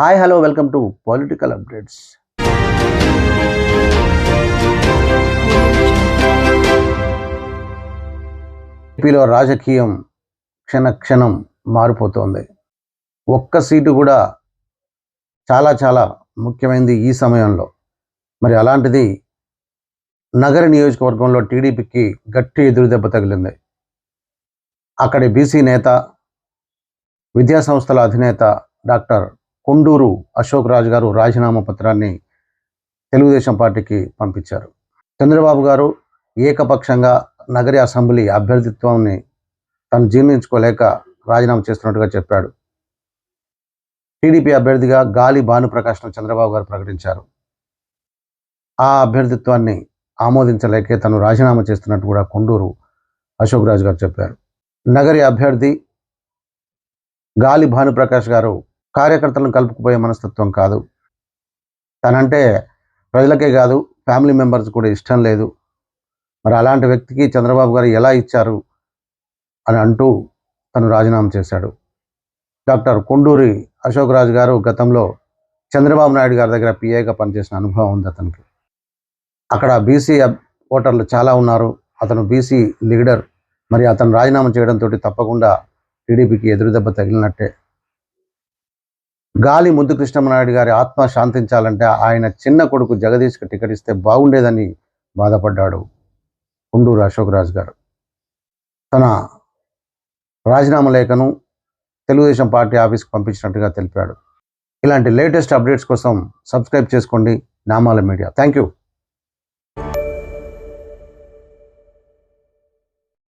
Hi hello welcome to political updates ఏపీలో రాజకీయం క్షణ క్షణం మారిపోతోంది. ఒక్క సీటు కూడా చాలా చాలా ముఖ్యమైనది ఈ సమయంలో. మరి అలాంటిది నగర నియోజకవర్గంలో టీడీపీకి గట్టి ఎదురు దెబ్బ తగిలింది. అక్కడి బీసీ నేత విద్యా సంస్థల అధినేత డాక్టర్ కొండూరు అశోక్ రాజు గారు రాజీనామా పత్రాన్ని తెలుగుదేశం పార్టీకి పంపించారు. చంద్రబాబు గారు ఏకపక్షంగా నగరి అసెంబ్లీ అభ్యర్థిత్వాన్ని తను జీర్ణించుకోలేక రాజీనామా చేస్తున్నట్టుగా చెప్పాడు. టీడీపీ అభ్యర్థిగా గాలి భానుప్రకాష్ను చంద్రబాబు గారు ప్రకటించారు. ఆ అభ్యర్థిత్వాన్ని ఆమోదించలేకే తను రాజీనామా చేస్తున్నట్టు కూడా కొండూరు అశోక్ రాజు గారు చెప్పారు. నగరి అభ్యర్థి గాలి భానుప్రకాష్ గారు కార్యకర్తలను కలుపుకుపోయే మనస్తత్వం కాదు. తనంటే ప్రజలకే కాదు ఫ్యామిలీ మెంబర్స్ కూడా ఇష్టం లేదు. మరి అలాంటి వ్యక్తికి చంద్రబాబు గారు ఎలా ఇచ్చారు అని అంటూ తను రాజీనామా చేశాడు. డాక్టర్ కొండూరి అశోక్ రాజు గారు గతంలో చంద్రబాబు నాయుడు గారి దగ్గర పిఏగా పనిచేసిన అనుభవం ఉంది అతనికి. అక్కడ బీసీ ఓటర్లు చాలా ఉన్నారు. అతను బీసీ లీడర్. మరి అతను రాజీనామా చేయడంతో తప్పకుండా టీడీపీకి ఎదురుదెబ్బ తగిలినట్టే. గాలి ముద్దు కృష్ణమనాయుడు గారి ఆత్మ శాంతించాలంటే ఆయన చిన్న కొడుకు జగదీష్కి టికెట్ ఇస్తే బాగుండేదని బాధపడ్డాడు కుండూరు అశోక్ రాజు గారు. తన రాజీనామా లేఖను తెలుగుదేశం పార్టీ ఆఫీస్కి పంపించినట్టుగా తెలిపాడు. ఇలాంటి లేటెస్ట్ అప్డేట్స్ కోసం సబ్స్క్రైబ్ చేసుకోండి నామాల మీడియా. Thank you